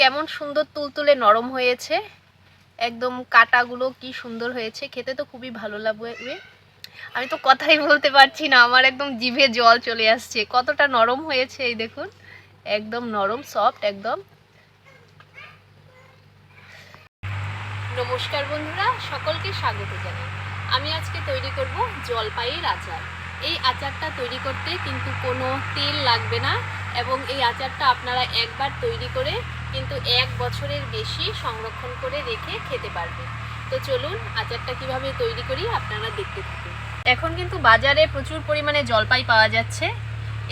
কেমন সুন্দর তুলতুলে নরম হয়েছে। একদম কাটাগুলো কি সুন্দর হয়েছে। খেতে তো খুবই ভালো লাগবে। আমি তো কথাই বলতে পারছি না, আমার একদম জিভে জল চলে আসছে। কতটা নরম হয়েছে এই দেখুন। একদম নরম সফট একদম। নমস্কার বন্ধুরা, সকলকে স্বাগত জানাই। আমি আজকে তৈরি করব জলপাইয়ের আচার। এই আচারটা তৈরি করতে কিন্তু কোনো তেল লাগবে না এবং এই আচারটা আপনারা একবার তৈরি করে কিন্তু এক বছরের বেশি সংরক্ষণ করে রেখে খেতে পারবে। তো চলুন আচারটা কীভাবে তৈরি করি আপনারা দেখতে থাকুন। এখন কিন্তু বাজারে প্রচুর পরিমাণে জলপাই পাওয়া যাচ্ছে।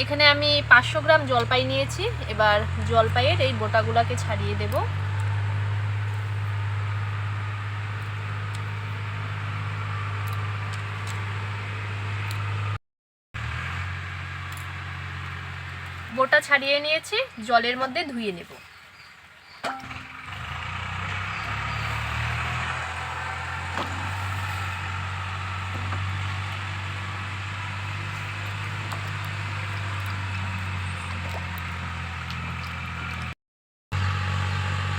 এখানে আমি পাঁচশো গ্রাম জলপাই নিয়েছি। এবার জলপাইয়ের এই গোটাগুলাকে ছাড়িয়ে দেবো। বোটা ছাড়িয়ে নিয়েছি। জলের মধ্যে ধুয়ে নেব।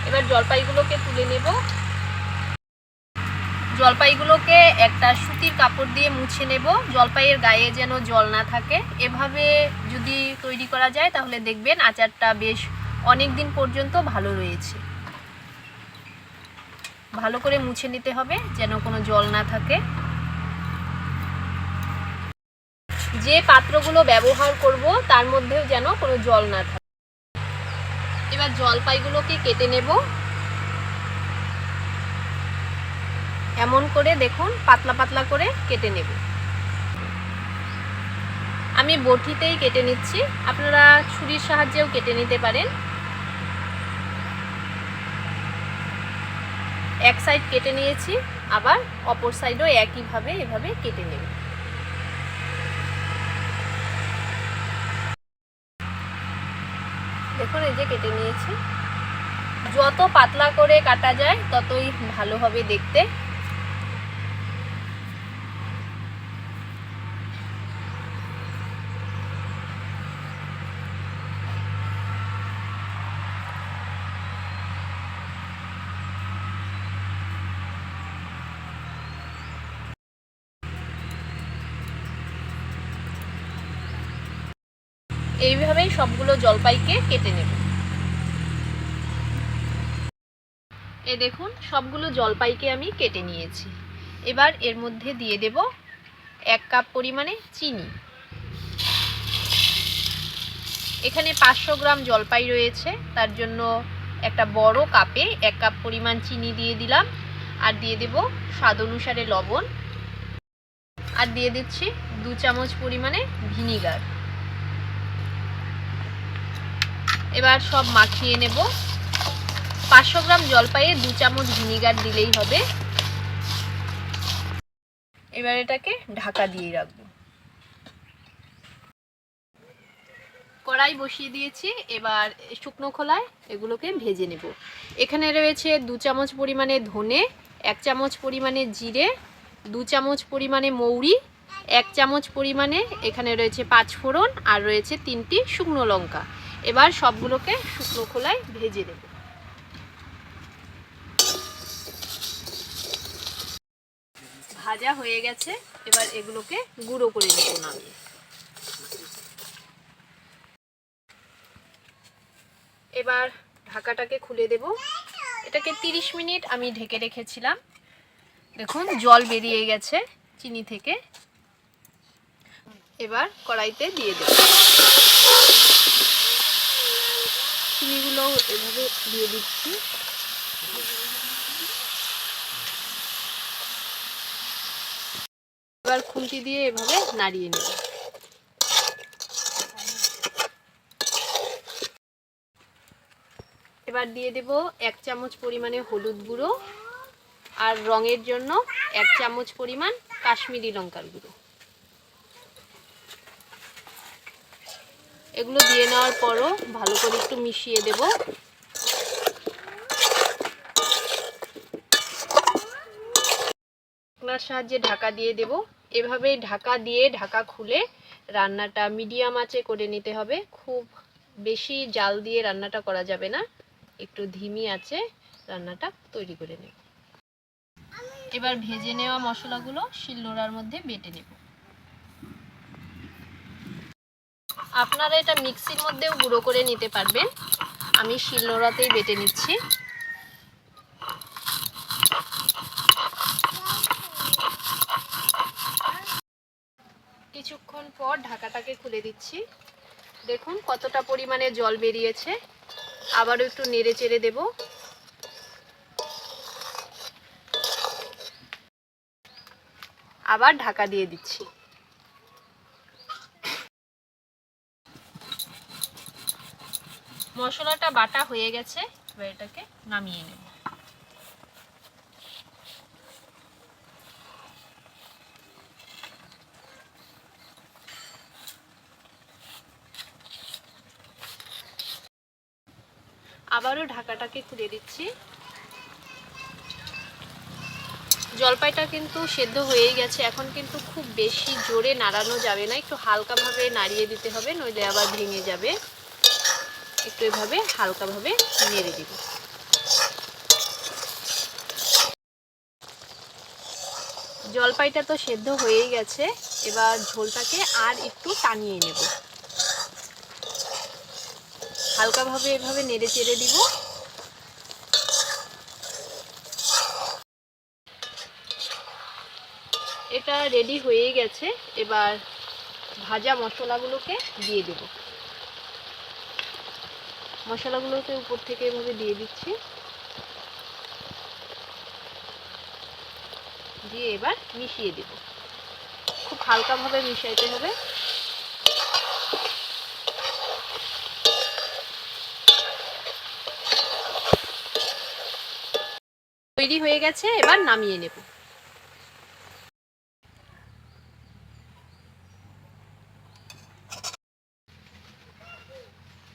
এবার জলপাইগুলোকে তুলে নেব। জলপাইগুলোকে একটা সুতির কাপড় দিয়ে মুছে নেব। জলপাইয়ের গায়ে যেন জল না থাকে। এভাবে যদি তৈরি করা যায়, তাহলে দেখবেন আচারটা বেশ অনেক দিন পর্যন্ত ভালো রয়েছে। ভালো করে মুছে নিতে হবে যেন কোনো জল না থাকে। যে পাত্রগুলো ব্যবহার করব, তার মধ্যেও যেন কোনো জল না থাকে। এবার জলপাইগুলোকে কেটে নেব। এমন করে দেখুন, পাতলা পাতলা করে কেটে নেব। আমি বটিতেই কেটে নিচ্ছি। আপনারা ছুরির সাহায্যেও কেটে নিতে পারেন। এক সাইড কেটে নিয়েছি, আবার অপর সাইডও একইভাবে এভাবে কেটে নেব। দেখুন, এই যে কেটে নিয়েছি। যত পাতলা করে কাটা যায়, ততই ভালো হবে দেখতে। এইভাবেই সবগুলো জলপাইকে কেটে নেব। এ দেখুন, সবগুলো জলপাইকে আমি কেটে নিয়েছি। এবার এর মধ্যে দিয়ে দেব এক কাপ পরিমাণে চিনি। এখানে পাঁচশো গ্রাম জলপাই রয়েছে, তার জন্য একটা বড় কাপে এক কাপ পরিমাণ চিনি দিয়ে দিলাম, আর দিয়ে দেব স্বাদ অনুসারে লবণ। আর দিয়ে দিচ্ছি দু চামচ পরিমাণে ভিনিগার। এবার সব মাখিয়ে নেব। পাঁচশো গ্রাম জলপাইয়ে দু চামচ ভিনিগার দিলেই হবে। এবার এটাকে ঢাকা দিয়ে রাখব। কড়াই বসিয়ে দিয়েছি, এবার শুকনো খোলায় এগুলোকে ভেজে নেব। এখানে রয়েছে দু চামচ পরিমাণে ধনে, এক চামচ পরিমাণে জিরে, দু চামচ পরিমাণে মৌরি, এক চামচ পরিমাণে এখানে রয়েছে পাঁচ ফোড়ন আর রয়েছে তিনটি শুকনো লঙ্কা। এবার সবগুলোকে শুকনো খোলায় ভেজে দেব ভাজা হয়ে গেছে, এবার এগুলোকে গুঁড়ো করে নেব নামিয়ে। এবার ঢাকাটাকে খুলে দেব। এটাকে 30 মিনিট আমি ঢেকে রেখেছিলাম। দেখুন, জল বেরিয়ে গেছে চিনি থেকে। এবার কড়াইতে দিয়ে দেব। চিনিগুলো এভাবে দিয়ে দিচ্ছি। এবার খুন্তি দিয়ে এভাবে নাড়িয়ে নেব। এবার দিয়ে দেব এক চামচ পরিমাণে হলুদ গুঁড়ো আর রঙের জন্য এক চামচ পরিমাণ কাশ্মীরি লঙ্কার গুঁড়ো। এগুলো দিয়ে নেওয়ার পরও ভালো করে একটু মিশিয়ে দেব। ঢাকনার সাহায্যে ঢাকা দিয়ে দেব। এভাবে ঢাকা দিয়ে ঢাকা খুলে রান্নাটা মিডিয়াম আঁচে করে নিতে হবে। খুব বেশি জাল দিয়ে রান্নাটা করা যাবে না। একটু ধিমি আছে রান্নাটা তৈরি করে নেব। এবার ভেজে নেওয়া মশলাগুলো শিলনোড়ার মধ্যে বেটে নেব। আপনারা এটা মিক্সির মধ্যেও গুঁড়ো করে নিতে পারবেন। আমি শিলনোড়াতেই বেটে নিচ্ছি। কিছুক্ষণ পর ঢাকাটাকে খুলে দিচ্ছি। দেখুন কতটা পরিমাণে জল বেরিয়েছে। আবারও একটু নেড়ে চেড়ে দেব। আবার ঢাকা দিয়ে দিচ্ছি। মশলাটা বাটা হয়ে গেছে, এবার এটাকে নামিয়ে নেব। আবারও ঢাকাটাকে খুলে দিচ্ছি। জলপাইটা কিন্তু সেদ্ধ হয়েই গেছে, এখন কিন্তু খুব বেশি জোরে নাড়ানো যাবে না, একটু হালকাভাবে নাড়িয়ে দিতে হবে, নইলে আবার ভেঙে যাবে। একটু এভাবে হালকাভাবে নেড়ে দিব। জলপাইটা তো সেদ্ধ হয়েই গেছে, এবার ঝোলটাকে আর একটু টানিয়ে নেব। হালকাভাবে এভাবে নেড়ে চেড়ে দিব। এটা রেডি হয়ে গেছে, এবার ভাজা মশলাগুলোকে দিয়ে দেব। মশলাগুলোকে উপর থেকে এভাবে দিয়ে দিচ্ছি। দিয়ে এবার মিশিয়ে দেব। খুব হালকাভাবে মিশাইতে হবে। তৈরি হয়ে গেছে, এবার নামিয়ে নেব।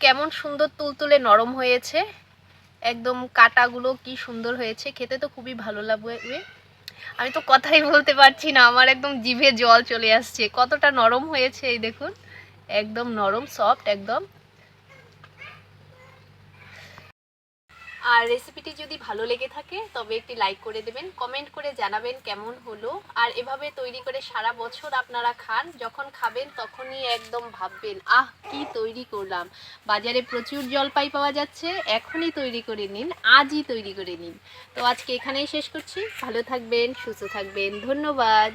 কেমন সুন্দর তুলতুলে নরম হয়েছে। একদম কাটাগুলো কি সুন্দর হয়েছে। খেতে তো খুবই ভালো লাগবে। আমি তো কথাই বলতে পারছি না, আমার একদম জিভে জল চলে আসছে। কতটা নরম হয়েছে এই দেখুন। একদম নরম সফট একদম। আর রেসিপিটি যদি ভালো লেগে থাকে, তবে একটি লাইক করে দেবেন কমেন্ট করে জানাবেন কেমন হলো। আর এভাবে তৈরি করে সারা বছর আপনারা খান, যখন খাবেন তখনই একদম ভাববেন, আহ, কি তৈরি করলাম। বাজারে প্রচুর জলপাই পাওয়া যাচ্ছে, এখনই তৈরি করে নিন, আজই তৈরি করে নিন। তো আজকে এখানেই শেষ করছি। ভালো থাকবেন, সুস্থ থাকবেন, ধন্যবাদ।